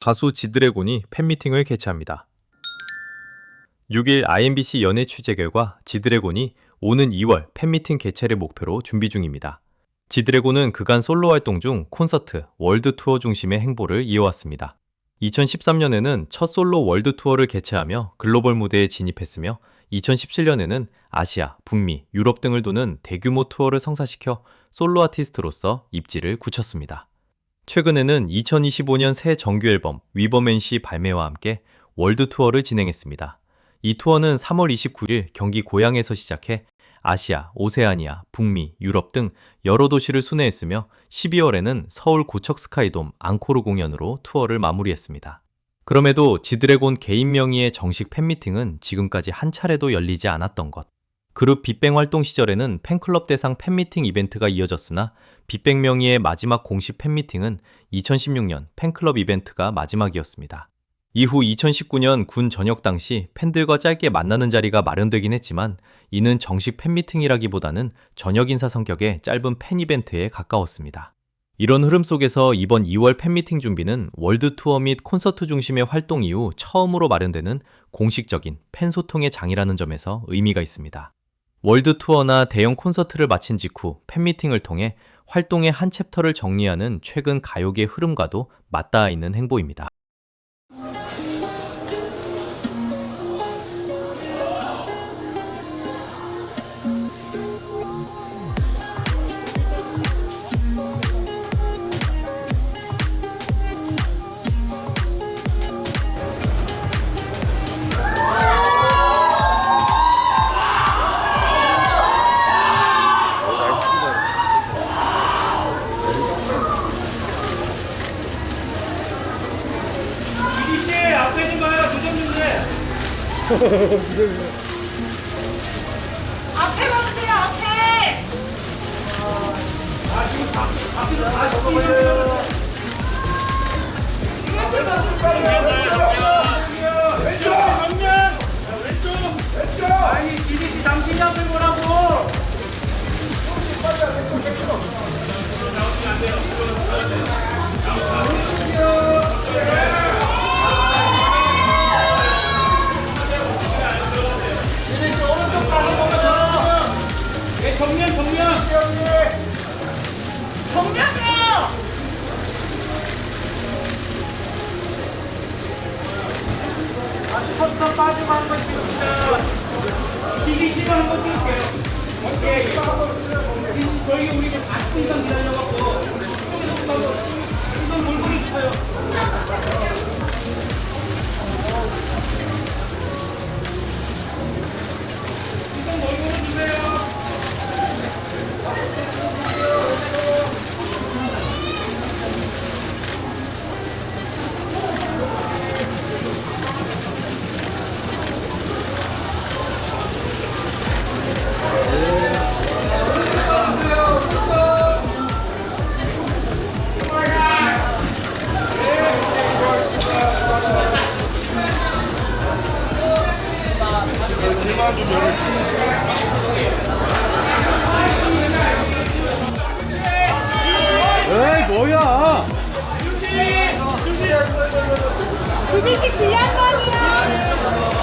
가수 지드래곤이 팬미팅을 개최합니다. 6일 IMBC 연예 취재 결과 지드래곤이 오는 2월 팬미팅 개최를 목표로 준비 중입니다. 지드래곤은 그간 솔로 활동 중 콘서트, 월드 투어 중심의 행보를 이어왔습니다. 2013년에는 첫 솔로 월드 투어를 개최하며 글로벌 무대에 진입했으며 2017년에는 아시아, 북미, 유럽 등을 도는 대규모 투어를 성사시켜 솔로 아티스트로서 입지를 굳혔습니다. 최근에는 2025년 새 정규 앨범 위버맨 시 발매와 함께 월드 투어를 진행했습니다. 이 투어는 3월 29일 경기 고양에서 시작해 아시아, 오세아니아, 북미, 유럽 등 여러 도시를 순회했으며 12월에는 서울 고척 스카이돔 앙코르 공연으로 투어를 마무리했습니다. 그럼에도 지드래곤 개인 명의의 정식 팬미팅은 지금까지 한 차례도 열리지 않았던 것. 그룹 빅뱅 활동 시절에는 팬클럽 대상 팬미팅 이벤트가 이어졌으나 빅뱅 명의의 마지막 공식 팬미팅은 2016년 팬클럽 이벤트가 마지막이었습니다. 이후 2019년 군 전역 당시 팬들과 짧게 만나는 자리가 마련되긴 했지만 이는 정식 팬미팅이라기보다는 저녁 인사 성격의 짧은 팬 이벤트에 가까웠습니다. 이런 흐름 속에서 이번 2월 팬미팅 준비는 월드 투어 및 콘서트 중심의 활동 이후 처음으로 마련되는 공식적인 팬 소통의 장이라는 점에서 의미가 있습니다. 월드 투어나 대형 콘서트를 마친 직후 팬미팅을 통해 활동의 한 챕터를 정리하는 최근 가요계 흐름과도 맞닿아 있는 행보입니다. 앞에 있는 거야 무전 문제 앞에 가주세요 턱턱 빠지고 한 번 찍읍시다. 지지 씨도 한번 찍을게요. 오케이. 저희 우리 40분 이상 기다려갖고 에이 뭐야? 주식이 빌란 방이야.